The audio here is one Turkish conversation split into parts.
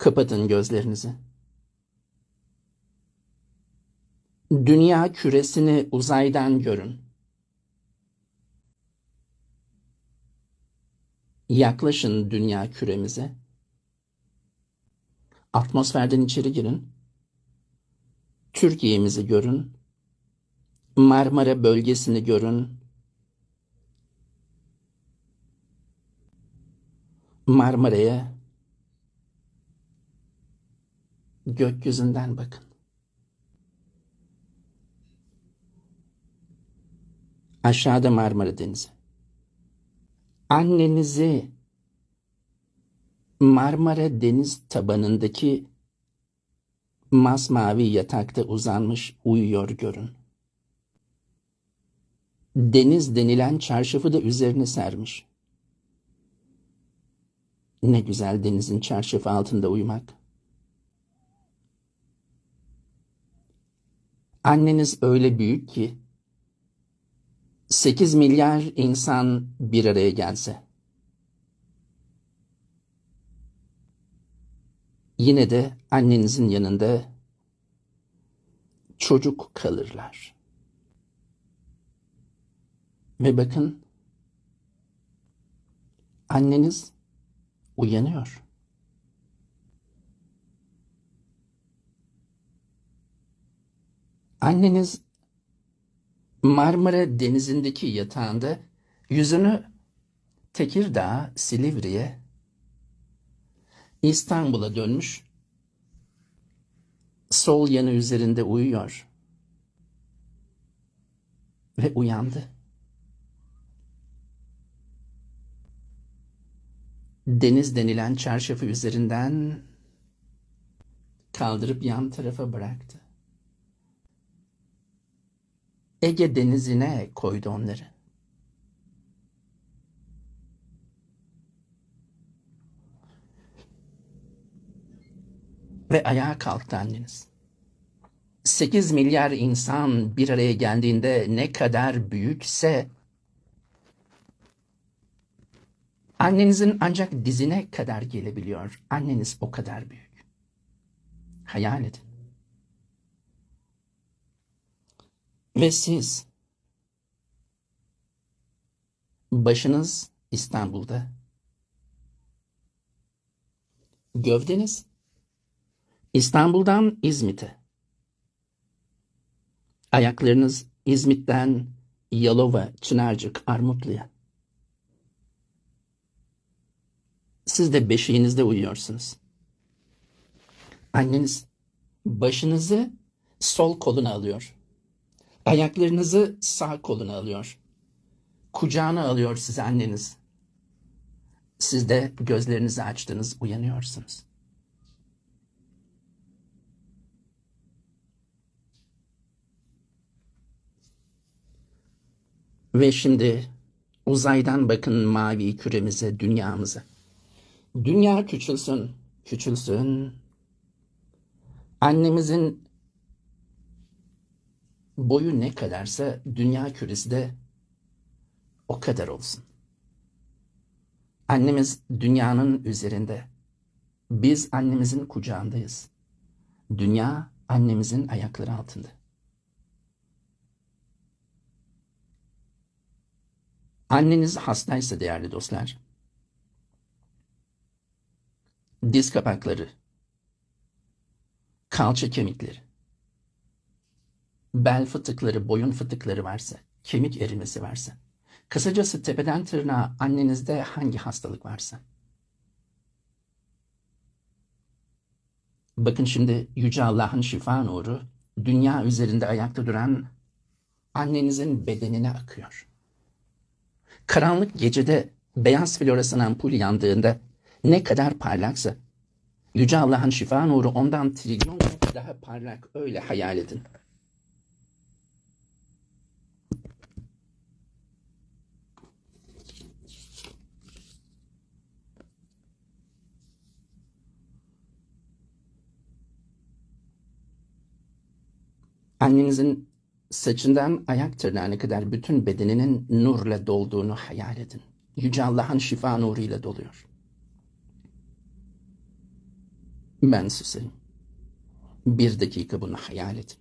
Kapatın gözlerinizi. Dünya küresini uzaydan görün. Yaklaşın dünya küremize. Atmosferden içeri girin. Türkiye'mizi görün. Marmara bölgesini görün. Marmara'ya gökyüzünden bakın. Aşağıda Marmara Denizi. Annenizi Marmara Deniz tabanındaki masmavi yatakta uzanmış uyuyor görün. Deniz denilen çarşafı da üzerine sermiş. Ne güzel denizin çarşafı altında uyumak. Anneniz öyle büyük ki 8 milyar insan bir araya gelse. Yine de annenizin yanında çocuk kalırlar. Ve bakın anneniz uyanıyor. Anneniz Marmara Denizi'ndeki yatağında yüzünü Tekirdağ, Silivri'ye, İstanbul'a dönmüş, sol yanı üzerinde uyuyor ve uyandı. Deniz denilen çarşafı üzerinden kaldırıp yan tarafa bıraktı. Ege denizine koydu onları. Ve ayağa kalktı anneniz. 8 milyar insan bir araya geldiğinde ne kadar büyükse annenizin ancak dizine kadar gelebiliyor. Anneniz o kadar büyük. Hayal edin. Ve siz başınız İstanbul'da, gövdeniz İstanbul'dan İzmit'e, ayaklarınız İzmit'ten Yalova, Çınarcık, Armutlu'ya. Siz de beşiğinizde uyuyorsunuz. Anneniz başınızı sol koluna alıyor. Ayaklarınızı sağ koluna alıyor. Kucağına alıyor sizi anneniz. Siz de gözlerinizi açtınız, uyanıyorsunuz. Ve şimdi uzaydan bakın mavi küremize, dünyamıza. Dünya küçülsün, küçülsün. Annemizin boyu ne kadarsa dünya küresi de o kadar olsun. Annemiz dünyanın üzerinde. Biz annemizin kucağındayız. Dünya annemizin ayakları altında. Anneniz hastaysa değerli dostlar, diz kapakları, kalça kemikleri, bel fıtıkları, boyun fıtıkları varsa, kemik erimesi varsa, kısacası tepeden tırnağa annenizde hangi hastalık varsa. Bakın şimdi Yüce Allah'ın şifa nuru, dünya üzerinde ayakta duran annenizin bedenine akıyor. Karanlık gecede beyaz floresan ampul yandığında ne kadar parlaksa, Yüce Allah'ın şifa nuru ondan trilyon daha parlak öyle hayal edin. Annenizin saçından ayak tırnağına kadar bütün bedeninin nurla dolduğunu hayal edin. Yüce Allah'ın şifa nuruyla doluyor. Ben susayım. Bir dakika bunu hayal edin.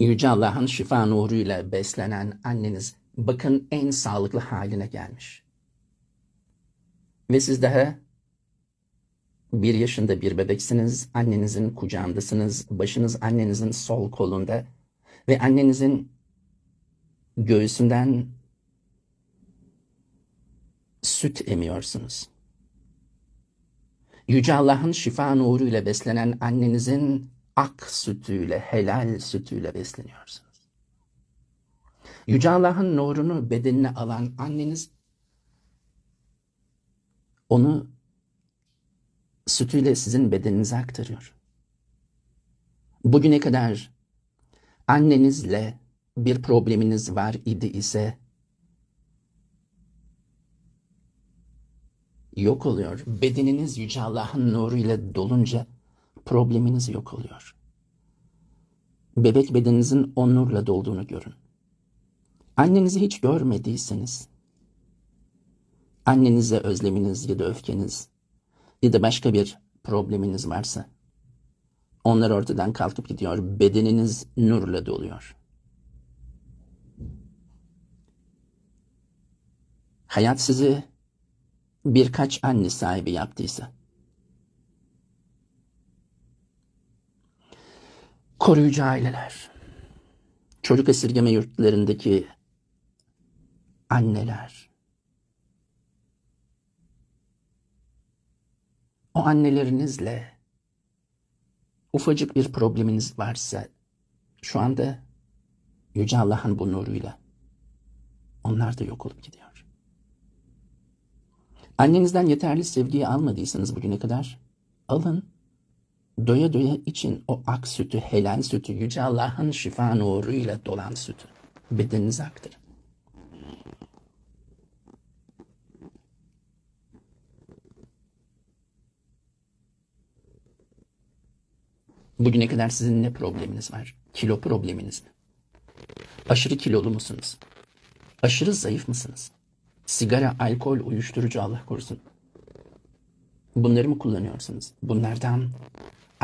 Yüce Allah'ın şifa nuruyla beslenen anneniz bakın en sağlıklı haline gelmiş. Ve siz daha bir yaşında bir bebeksiniz, annenizin kucağındasınız, başınız annenizin sol kolunda ve annenizin göğsünden süt emiyorsunuz. Yüce Allah'ın şifa nuruyla beslenen annenizin ak sütüyle, helal sütüyle besleniyorsunuz. Yüce Allah'ın nurunu bedenine alan anneniz onu sütüyle sizin bedeninize aktarıyor. Bugüne kadar annenizle bir probleminiz var idi ise yok oluyor. Bedeniniz Yüce Allah'ın nuruyla dolunca probleminiz yok oluyor. Bebek bedeninizin o nurla dolduğunu görün. Annenizi hiç görmediyseniz, annenize özleminiz ya da öfkeniz ya da başka bir probleminiz varsa, onlar ortadan kalkıp gidiyor, bedeniniz nurla doluyor. Hayat sizi birkaç anne sahibi yaptıysa, koruyucu aileler, çocuk esirgeme yurtlarındaki anneler, o annelerinizle ufacık bir probleminiz varsa şu anda Yüce Allah'ın bu nuruyla onlar da yok olup gidiyor. Annenizden yeterli sevgiyi almadıysanız bugüne kadar alın doya doya için o ak sütü, helal sütü, Yüce Allah'ın şifa nuruyla dolan sütü bedeninize aktarın. Bugüne kadar sizin ne probleminiz var? Kilo probleminiz mi? Aşırı kilolu musunuz? Aşırı zayıf mısınız? Sigara, alkol, uyuşturucu Allah korusun. Bunları mı kullanıyorsunuz? Bunlardan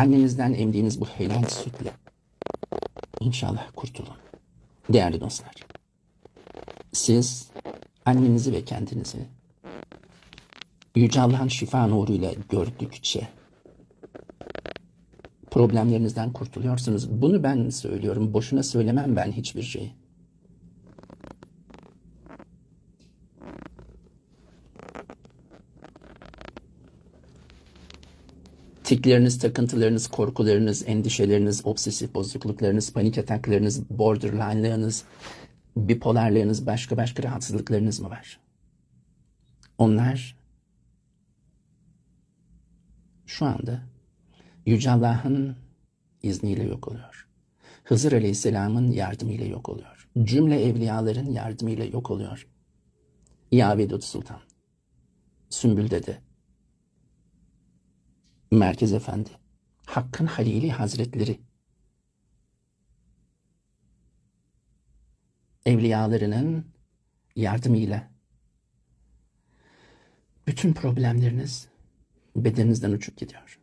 annenizden emdiğiniz bu helal sütle inşallah kurtulun. Değerli dostlar, siz annenizi ve kendinizi Yüce Allah'ın şifa nuruyla gördükçe problemlerinizden kurtuluyorsunuz. Bunu ben söylüyorum. Boşuna söylemem ben hiçbir şeyi. Tikleriniz, takıntılarınız, korkularınız, endişeleriniz, obsesif bozukluklarınız, panik ataklarınız, borderline'larınız, bipolarlarınız, başka başka rahatsızlıklarınız mı var? Onlar şu anda Yüce Allah'ın izniyle yok oluyor. Hızır Aleyhisselam'ın yardımıyla yok oluyor. Cümle evliyaların yardımıyla yok oluyor. Yavedut Sultan, Sümbül Dede, Merkez Efendi, Hakkın Halili Hazretleri, evliyalarının yardımıyla bütün problemleriniz bedeninizden uçup gidiyor.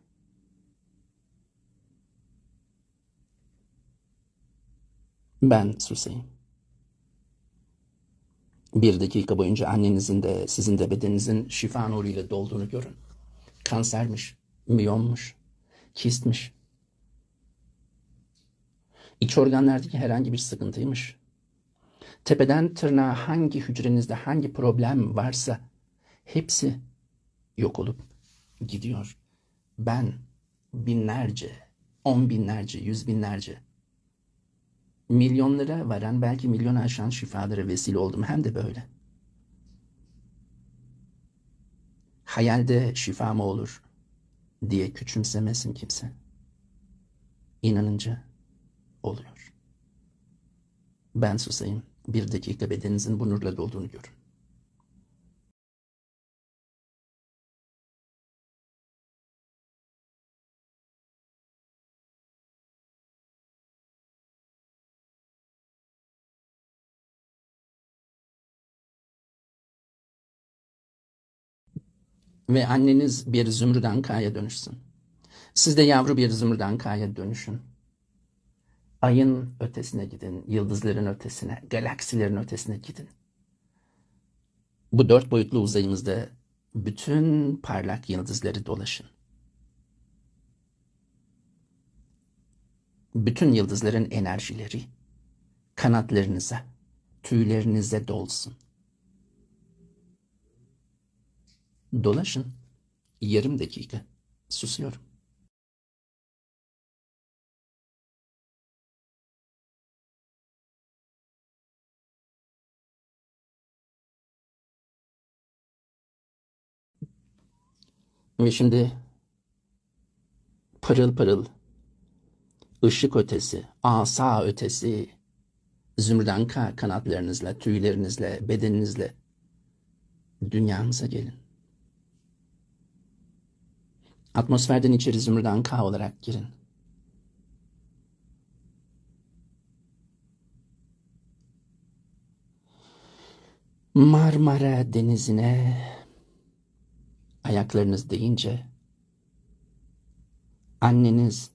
Ben susayım. Bir dakika boyunca annenizin de sizin de bedeninizin şifa nuruyla dolduğunu görün. Kansermiş, miyommuş, kistmiş. İç organlardaki herhangi bir sıkıntıymış. Tepeden tırnağa hangi hücrenizde hangi problem varsa hepsi yok olup gidiyor. Ben binlerce, on binlerce, yüz binlerce, milyonlara varan belki milyon aşan şifalara vesile oldum hem de böyle. Hayalde şifa mı olur? Diye küçümsemesin kimse. İnanınca oluyor. Ben susayım. Bir dakika bedeninizin bu nurla dolduğunu görün. Ve anneniz bir zümrüt ankaya dönüşsün. Siz de yavru bir zümrüt ankaya dönüşün. Ayın ötesine gidin, yıldızların ötesine, galaksilerin ötesine gidin. Bu dört boyutlu uzayımızda bütün parlak yıldızları dolaşın. Bütün yıldızların enerjileri kanatlarınıza, tüylerinize dolsun. Dolaşın. Yarım dakika. Susuyorum. Ve şimdi pırıl pırıl, ışık ötesi, asa ötesi, zümrüdanka kanatlarınızla, tüylerinizle, bedeninizle dünyamıza gelin. Atmosferden içeri zümrüdanka olarak girin. Marmara Denizi'ne ayaklarınız değince anneniz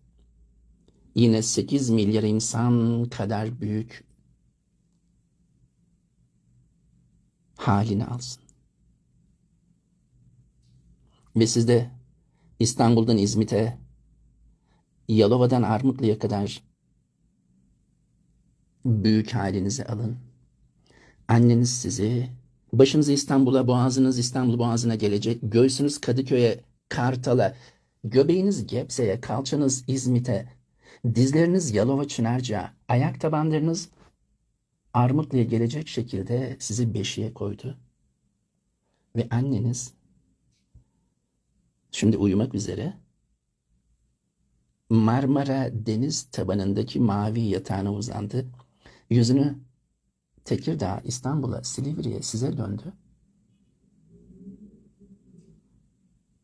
yine 8 milyar insan kadar büyük halini alsın. Ve siz de İstanbul'dan İzmit'e, Yalova'dan Armutlu'ya kadar büyük halinizi alın. Anneniz sizi, başınız İstanbul'a, boğazınız İstanbul boğazına gelecek, göğsünüz Kadıköy'e, Kartal'a, göbeğiniz Gebze'ye, kalçanız İzmit'e, dizleriniz Yalova Çınarca, ayak tabanlarınız Armutlu'ya gelecek şekilde sizi beşiğe koydu. Ve anneniz şimdi uyumak üzere Marmara deniz tabanındaki mavi yatağına uzandı. Yüzünü Tekirdağ, İstanbul'a, Silivri'ye size döndü.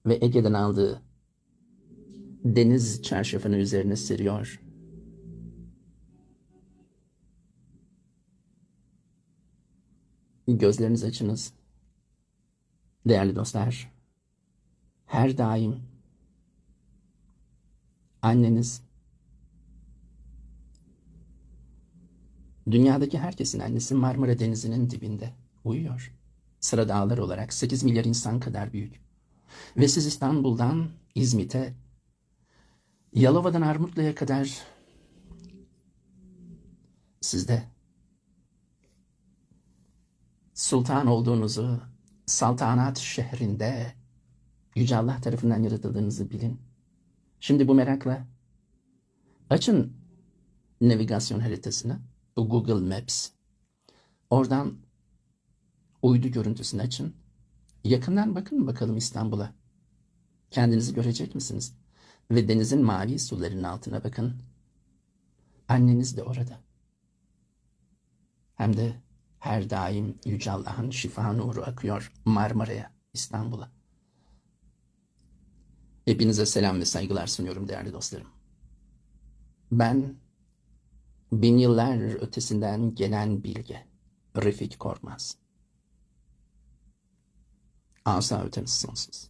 Ve Ege'den aldığı deniz çarşafını üzerine seriyor. Gözlerinizi açınız. Değerli dostlar, her daim anneniz dünyadaki herkesin annesi Marmara Denizi'nin dibinde uyuyor. Sıra dağlar olarak 8 milyar insan kadar büyük. Ve siz İstanbul'dan İzmit'e, Yalova'dan Armutlu'ya kadar sizde sultan olduğunuzu, saltanat şehrinde Yüce Allah tarafından yaratıldığınızı bilin. Şimdi bu merakla açın navigasyon haritasını, bu Google Maps. Oradan uydu görüntüsünü açın. Yakından bakın bakalım İstanbul'a. Kendinizi görecek misiniz? Ve denizin mavi sularının altına bakın. Anneniz de orada. Hem de her daim Yüce Allah'ın şifa nuru akıyor Marmara'ya, İstanbul'a. Hepinize selam ve saygılar sunuyorum değerli dostlarım. Ben bin yıllar ötesinden gelen bilge Refik Korkmaz. Asa ötemiz sonsuz.